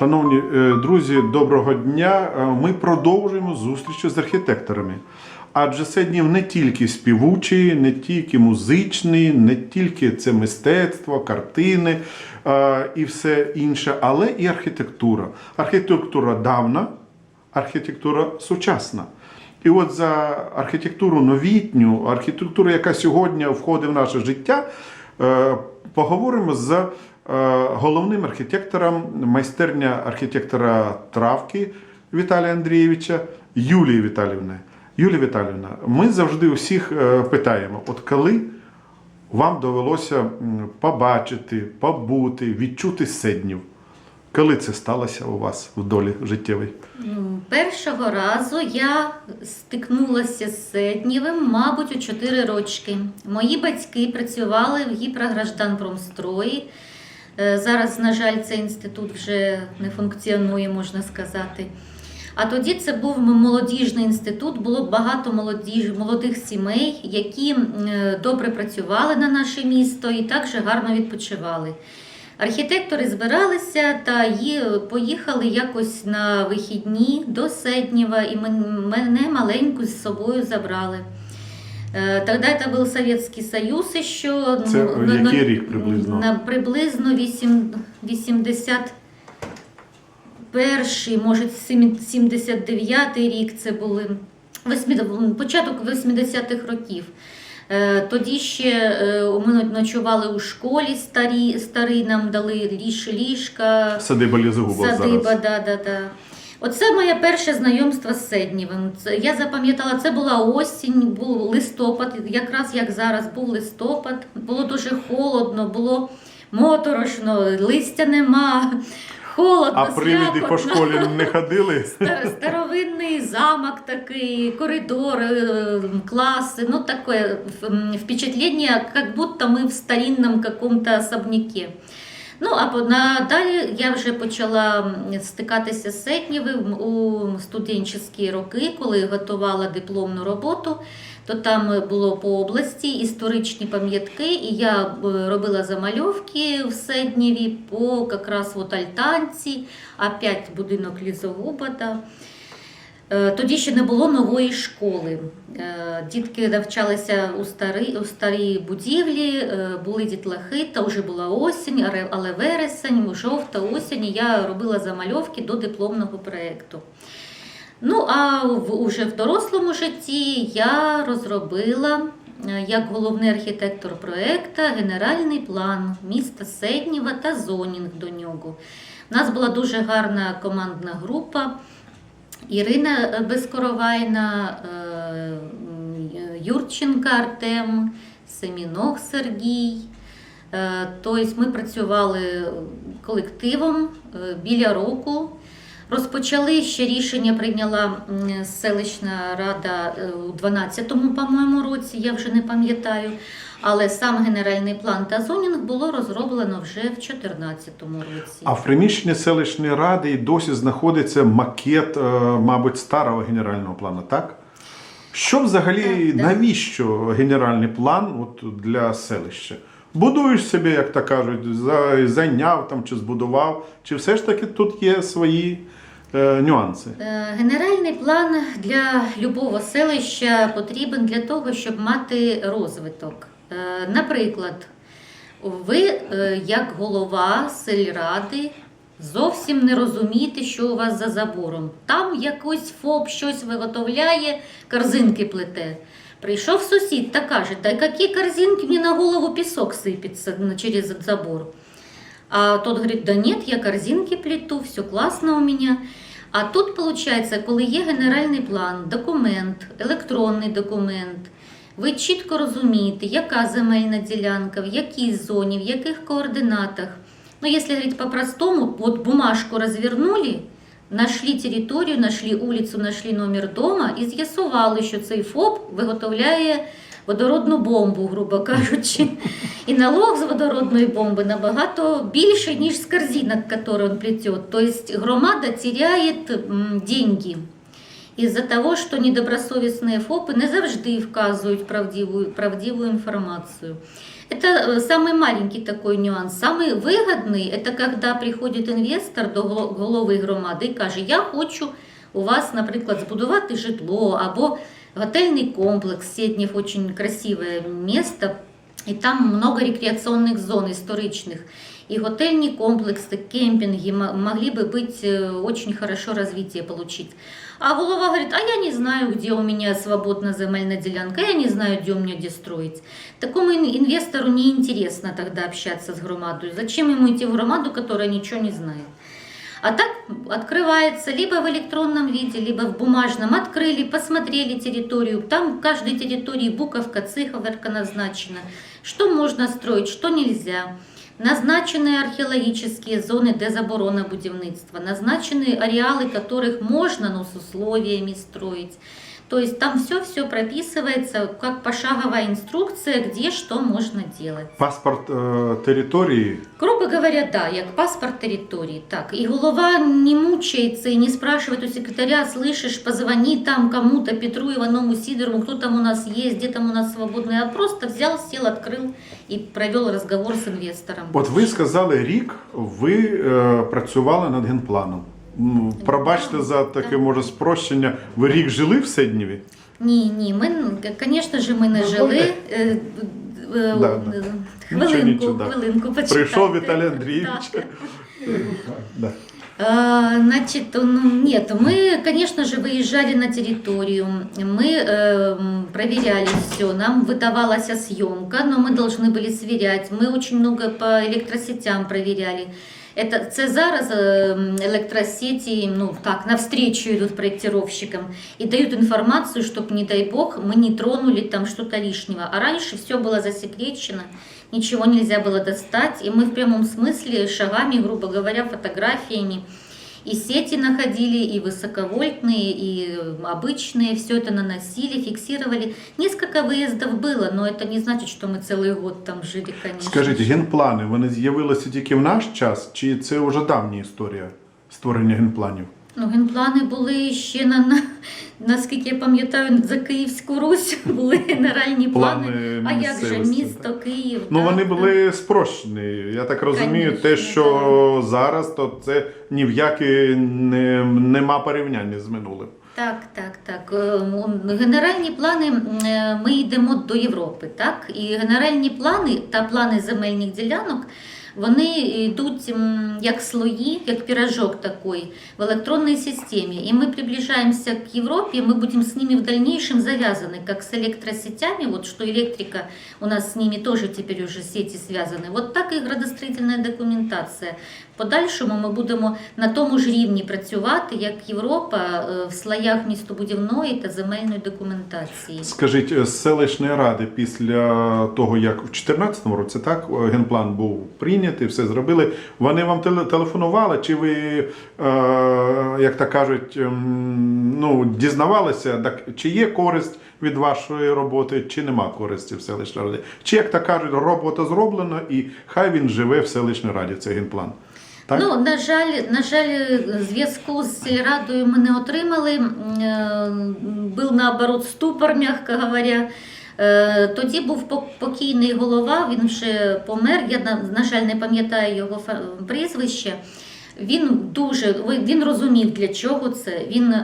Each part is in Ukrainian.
Шановні е, друзі, доброго дня. Е, Ми продовжуємо зустрічі з архітекторами. Адже це днів не тільки співучий, не тільки музичний, не тільки це мистецтво, картини е, і все інше, але і архітектура. Архітектура давна, архітектура сучасна. І от за архітектуру новітню, архітектуру, яка сьогодні входить в наше життя, поговоримо з головним архітектором майстерня архітектора Травки Віталія Андрійовича Юлії Віталіївни. Юлія Віталіївна, ми завжди усіх е, питаємо: от коли вам довелося побачити, побути, відчути седнів? Коли це сталося у вас в долі життєвій? Першого разу я стикнулася з Седнєвим, мабуть, у 4 рочки. Мої батьки працювали в гіпрогражданпромстрої. Е, Зараз, на жаль, цей інститут вже не функціонує, можна сказати. А тоді це був молодіжний інститут, було багато молодіж, молодих сімей, які е, добре працювали на наше місто і також гарно відпочивали. Архітектори збиралися та поїхали якось на вихідні до Седнєва, і мен- мене маленьку з собою забрали. Е, Тоді це був Совєтський Союз, що Це ну, який на- рік приблизно? На приблизно вісім- 80 перший, може, сім- 79-й рік це були восьмі- початок 80-х років. Е, Тоді ще е, ми ночували у школі старі, старі нам дали ліж, ліжка, Садиба Лізогуба садиба, зараз. да, да, да. Оце моє перше знайомство з Седнєвим. Це- Я запам'ятала, це була осінь, був листопад, якраз як зараз був листопад. Було дуже холодно, було моторошно, листя нема, холодно, А привіди по слякотно. школі не ходили? Стар- Старовинний замок такий, коридори, э, классы, ну такое м, впечатление, как будто мы в старинном каком-то особняке. Ну, а далі я вже почала стикатися з Сетнєвим у студентські роки, коли готувала дипломну роботу. То там було по області історичні пам'ятки, і я е, робила замальовки в Седнєві по якраз от Альтанці, опять будинок Лізогуба. Е, Тоді ще не було нової школи. Е, Дітки навчалися у старій, у старій будівлі, е, були дітлахи, та вже була осінь, але вересень, жовта осінь, я робила замальовки до дипломного проєкту. Ну, а в, уже в дорослому житті я розробила як головний архітектор проєкту генеральний план міста Седнєва та зонінг до нього. У нас була дуже гарна командна група. Ірина Безкоровайна, е, Юрченка Артем, Семінох Сергій. Е, Тобто ми працювали колективом е, біля року. Розпочали ще рішення прийняла селищна рада у 12-му, по-моєму, році, я вже не пам'ятаю. Але сам генеральний план та зонінг було розроблено вже в 2014 році. А в приміщенні селищної ради і досі знаходиться макет, е, мабуть, старого генерального плану, так? Що взагалі, Так, так. навіщо генеральний план от, для селища? Будуєш собі, як то кажуть, зайняв там чи збудував, чи все ж таки тут є свої е, нюанси? Е, Генеральний план для любого селища потрібен для того, щоб мати розвиток. Е, Наприклад, ви, е, як голова сельради, зовсім не розумієте, що у вас за забором. Там якийсь ФОП щось виготовляє, корзинки плете. Прийшов сусід та каже, да які корзинки мені на голову пісок сипеться ну, через забор. А тот говорит, да нет, я корзинки плету, все классно у меня. А тут, получается, коли є генеральний план, документ, електронний документ, ви чітко розумієте, яка земельна ділянка, в якій зоні, в яких координатах. Ну, если говорить по-простому, вот бумажку развернули, нашли територію, нашли вулицю, нашли номер дома і з'ясували, що цей ФОП виготовляє водородну бомбу, грубо кажучи. І налог з водородної бомби набагато більше, ніж з корзинок, які він плетет. Тобто громада теряє деньги. із-за того, що недобросовісні ФОПи не завжди вказують правдиву, правдиву інформацію. Это э, самый маленький такой нюанс. Самый выгодный – это когда приходить інвестор до гло- голови громади і каже, я хочу у вас, наприклад, збудувати житло або готельний комплекс. Сєднів очень красиве місто, і там много рекреаційних зон історичних. И готельні комплекси, кемпинги могли бы быть э, очень хорошо развитие получить. А голова говорит, а я не знаю, где у меня свободна земельная делянка, я не знаю, где у меня где строить. Такому ин- инвестору неинтересно тогда общаться с громадой. Зачем ему идти в громаду, которая ничего не знает? А так открывается либо в электронном виде, либо в бумажном. Открыли, посмотрели территорию. Там в каждой территории буковка, циферка назначена. Что можно строить, что нельзя. Назначены археологические зоны, де заборона будівництва. Назначены ареалы, которых можно, но с условиями строить. То есть там все-все прописывается, как пошаговая инструкция, где что можно делать. Паспорт е, території Грубо говоря, да, як паспорт території. Так. І голова не мучається і не спрашивает у секретаря, слышишь, позвони там кому-то, Петру, Иванову, Сидорову, кто там у нас есть, где там у нас свободный, а просто взял, сел, открыл и провел разговор с инвестором. От ви сказали рік, ви е, працювали над генпланом. М, Пробачте за таке може спрощення. Ви рік жили в Седнєві? Ні, ні, ми, звісно ж, ми не жили. Е, е, Да, да. е, Нічого, Хвилинку, нічого, да. хвилинку, почекайте. Прийшов Віталій Андрійович. Так. Да. А, Значит, ну, нет, мы, конечно же, выезжали на территорию, мы эм, проверяли все, нам выдавалась съемка, но мы должны были сверять, мы очень много по электросетям проверяли. Это, це зараз ем, електросети ну, так, навстречу идут проектировщикам и дают информацию, чтобы, не дай бог, мы не тронули там что-то лишнего. А раньше все было засекречено, ничего нельзя было достать, и мы в прямом смысле шагами, грубо говоря, фотографиями и сети находили, и высоковольтные, и обычные, все это наносили, фиксировали. Несколько выездов было, но это не значит, что мы целый год там жили, конечно. Скажіть, генплани вони з'явилися тільки в наш час, чи це вже давня історія створення генпланів? Ну, генплани були ще на, на наскільки я пам'ятаю, за Київську Русь були генеральні плани. Плани а як же місто Київ? Ну так, вони так. були спрощені. Я так розумію, Конечно, те, що зараз, то це ні в яке не, нема порівняння з минулим. Так, так, так. Е, Генеральні плани е, ми йдемо до Європи, так? І генеральні плани та плани земельних ділянок. Вони йдуть м, як слої, як пирожок такой в електронній системі. І ми приближаємося к Європі, ми будемо з ними в дальнейшем завязаны, как с электросетями, вот что электрика, у нас с ними тоже теперь уже сети связаны. Вот так і градостроительная документація. В подальшому ми будемо на тому ж рівні працювати, як Європа е, в слоях містобудівної та земельної документації. Скажіть, е, з селищної ради після того, як в 2014 році так е, генплан був прийнятий, все зробили. Вони вам телефонували, чи ви, е, як так кажуть, ем, ну, дізнавалися, так, чи є користь від вашої роботи, чи нема користі в селищній раді? Чи як так кажуть, робота зроблена і хай він живе в селищній раді, цей генплан? Так? Ну, на жаль, на жаль, зв'язку з сільрадою ми не отримали. Е, Був наоборот ступор, м'яко говоря. Е, Тоді був покійний голова, він вже помер. Я на, жаль не пам'ятаю його прізвище. Він дуже він розумів, для чого це. Він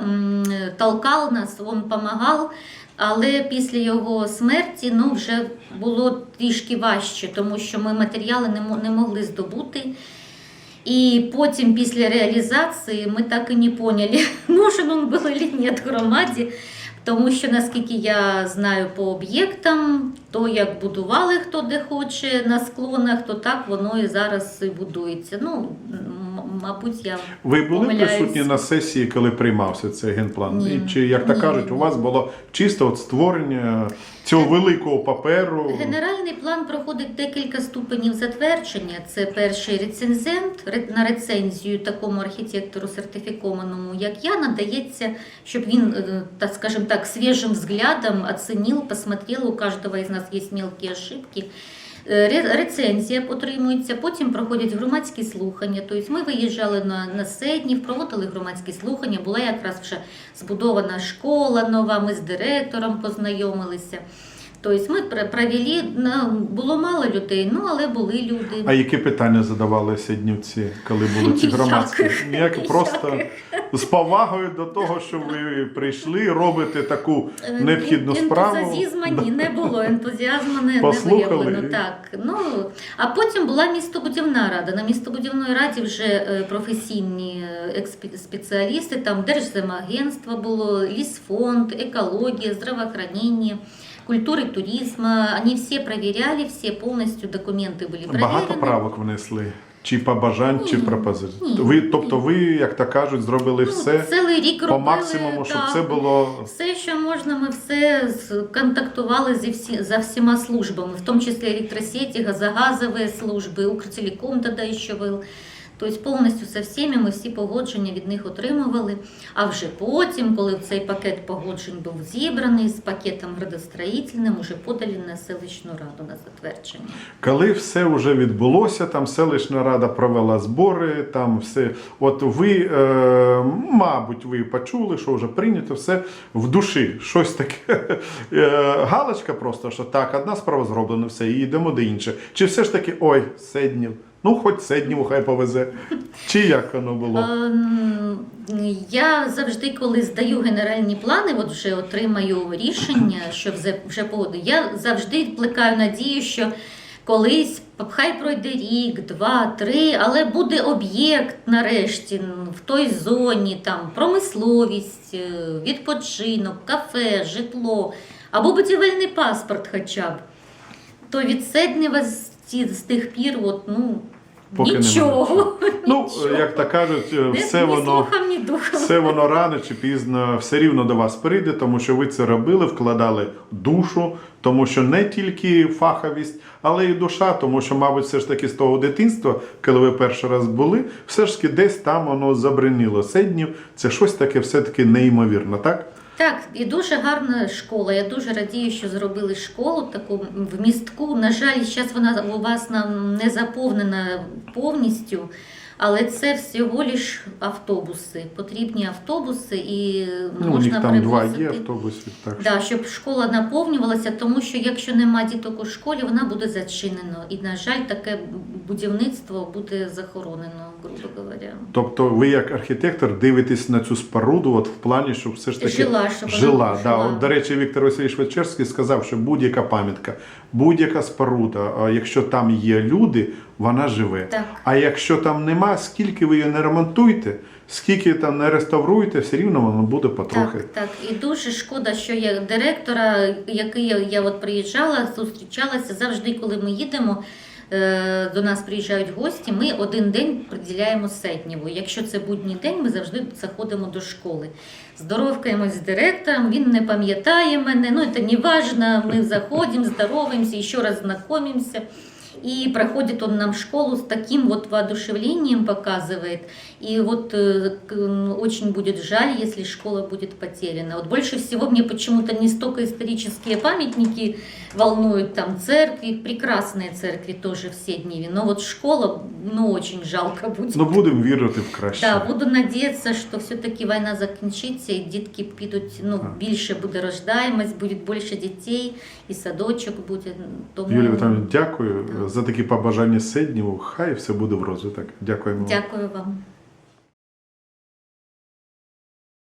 толкав нас, він допомагав. Але після його смерті ну, вже було трішки важче, тому що ми матеріали не, могли здобути. І потім після реалізації ми так і не поняли, нужен він був чи ні громаді. Тому що, наскільки я знаю по об'єктам, то як будували хто де хоче на склонах, то так воно і зараз і будується. Ну, мабуть, я Ви були помиляюсь. присутні на сесії, коли приймався цей генплан? Ні. І Чи, як так кажуть, у вас було чисто от створення цього великого паперу? Генеральний план проходить декілька ступенів затвердження. Це перший рецензент на рецензію такому архітектору сертифікованому, як я, надається, щоб він, е, так скажем так, свіжим взглядом оцінив, посмотрел, у кожного із нас є мелкі ошибки. Е, ре- Рецензія отримується, потім проходять громадські слухання. Тобто ми виїжджали на, на Седнів, проводили громадські слухання. Була якраз вже збудована школа нова, ми з директором познайомилися. Тобто ми пр- провели, було мало людей, ну але були люди. А які питання задавали сіднівці, коли були ці громадські? Ніяк, просто з повагою до того, що ви прийшли, робите таку Е, необхідну справу. Ентузіазму ні, не було. Ентузіазму не, не виявлено. Так. Ну, а потім була містобудівна рада. На містобудівної раді вже е, професійні е, спеціалісти, там Держземагентство було, лісфонд, екологія, здравоохранение, культури туризму. Вони всі перевіряли, всі повністю документи були перевірені. Багато правок внесли. Чи побажань, чи Ні, пропозицій. ні, Ви, ні. тобто, ви, як то кажуть, зробили Ну, все цілий рік по робили, максимуму, щоб так. це було Все, що можна, ми все контактували зі всі, за всіма службами, в тому числі електросеті, газогазові служби, Укртелеком тоді ще був. Тобто повністю со всіми ми всі погодження від них отримували. А вже потім, коли цей пакет погоджень був зібраний з пакетом градостроїтельним, вже подали на селищну раду на затвердження. Коли все вже відбулося, там селищна рада провела збори, там все. От ви, е, мабуть, ви почули, що вже прийнято все в душі. Щось таке. Е, галочка просто, що так, одна справа зроблена, все, і йдемо до іншої. Чи все ж таки, ой, Седнів, ну хоч Седніву хай повезе. Чи як воно було? Я завжди, коли здаю генеральні плани, от вже отримаю рішення, що вже, погоду. Я завжди плекаю надію, що колись хай пройде рік, два, три, але буде об'єкт нарешті в той зоні, там промисловість, е, відпочинок, кафе, житло або будівельний паспорт, хоча б. То від Седнєва з, з тих пір, от, ну. Поки. Нічого. Ну, нічого. як то кажуть, е, все ні воно. ні духом. Все воно рано чи пізно все рівно до вас прийде, тому що ви це робили, вкладали душу, тому що не тільки фаховість, але й душа, тому що, мабуть, все ж таки з того дитинства, коли ви перший раз були, все ж таки десь там воно забриніло. Седнів це щось таке все-таки неймовірно, так? Так, і дуже гарна школа. Я дуже радію, що зробили школу таку в містку. На жаль, зараз вона у вас нам не заповнена повністю, але це всього лиш автобуси. Потрібні автобуси і Ну, у можна них там два є автобусів. Так. Да, щоб школа наповнювалася, тому що якщо нема діток у школі, вона буде зачинена. І, на жаль, таке будівництво буде захоронено, грубо говоря. Тобто ви як архітектор дивитесь на цю споруду, от в плані, щоб все ж таки Жила, щоб жила. Да. От, до речі, Віктор Васильович Вечерський сказав, що будь-яка пам'ятка, будь-яка споруда, якщо там є люди, вона живе. Так. А якщо там нема, скільки ви її не ремонтуєте, скільки там не реставруєте, все рівно воно буде потрохи. Так, так. І дуже шкода, що я директора, який я, я от приїжджала, зустрічалася завжди, коли ми їдемо. Е, До нас приїжджають гості, ми один день приділяємо сетніву. Якщо це будній день, ми завжди заходимо до школи. Здоровкаємось з директором, він не пам'ятає мене, ну це не важливо, ми заходимо, здороваємося, ще раз знайомимося. И проходит он нам школу с таким вот воодушевлением показывает. И вот э, к- м, очень будет жаль, если школа будет потеряна. Вот больше всего мне почему-то не столько исторические памятники волнуют, там церкви, прекрасные церкви тоже в Седневе, но вот школа, ну, очень жалко будет. Ну будемо вірити в краще. Да, буду надіятися, що все-таки війна закінчиться і дітки підуть, ну, Так. більше буде рождаємость, буде більше дітей, і садочок буде. Тому Юлія Віталіївна, дякую за такі побажання Седніву. Хай все буде в розвиток. Дякуємо. дякую вам.